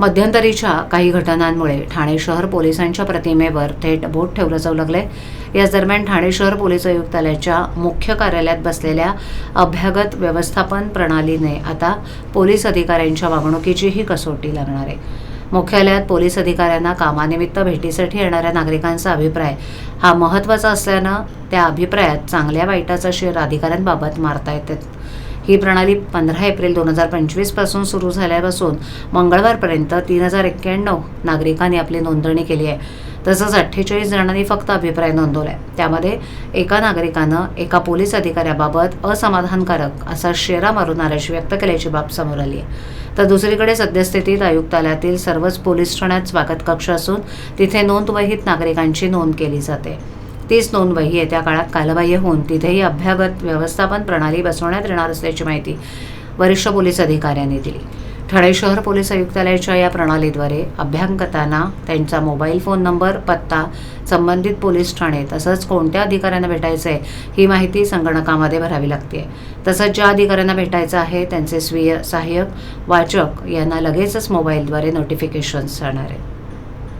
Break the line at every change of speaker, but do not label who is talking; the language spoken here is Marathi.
मध्यंतरीच्या काही घटनांमुळे ठाणे शहर पोलिसांच्या प्रतिमेवर थेट बोट ठेवलं जाऊ लागले याच दरम्यान ठाणे शहर पोलीस आयुक्तालयाच्या मुख्य कार्यालयात बसलेल्या अभ्यागत व्यवस्थापन प्रणालीने आता पोलीस अधिकाऱ्यांच्या वागणुकीचीही कसोटी लागणार आहे. मुख्यालयात पोलीस अधिकाऱ्यांना कामानिमित्त भेटीसाठी येणाऱ्या नागरिकांचा अभिप्राय हा महत्त्वाचा असल्यानं त्या अभिप्रायात चांगल्या वाईटाचा शेअर अधिकाऱ्यांबाबत मारता येतात ही प्रणाली पंधरा एप्रिल दोन हजार पंचवीसपासून सुरू झाल्यापासून मंगळवारपर्यंत तीन हजार एक्क्याण्णव नागरिकांनी आपली नोंदणी केली आहे. तसंच अठ्ठेचाळीस जणांनी फक्त अभिप्राय नोंदवला आहे त्यामध्ये एका नागरिकानं एका पोलीस अधिकाऱ्याबाबत असमाधानकारक असा शेरा मारून नाराजी व्यक्त केल्याची बाब समोर आली आहे. तर दुसरीकडे सद्यस्थितीत आयुक्तालयातील सर्वच पोलीस ठाण्यात स्वागत कक्ष असून तिथे नोंदवहित नागरिकांची नोंद केली जाते. तीच नोंदवही येत्या काळात कालबाह्य होऊन तिथेही अभ्यागत व्यवस्थापन प्रणाली बसवण्यात येणार असल्याची माहिती वरिष्ठ पोलीस अधिकाऱ्यांनी दिली. ठाणे शहर पोलीस आयुक्तालयाच्या या प्रणालीद्वारे अभ्यांगतांना त्यांचा मोबाईल फोन नंबर पत्ता संबंधित पोलीस ठाणे तसंच कोणत्या अधिकाऱ्यांना भेटायचं आहे ही माहिती संगणकामध्ये भरावी लागते तसंच ज्या अधिकाऱ्यांना भेटायचं आहे त्यांचे स्वीय सहाय्यक वाचक यांना लगेचच मोबाईलद्वारे नोटिफिकेशन्स जाणार आहे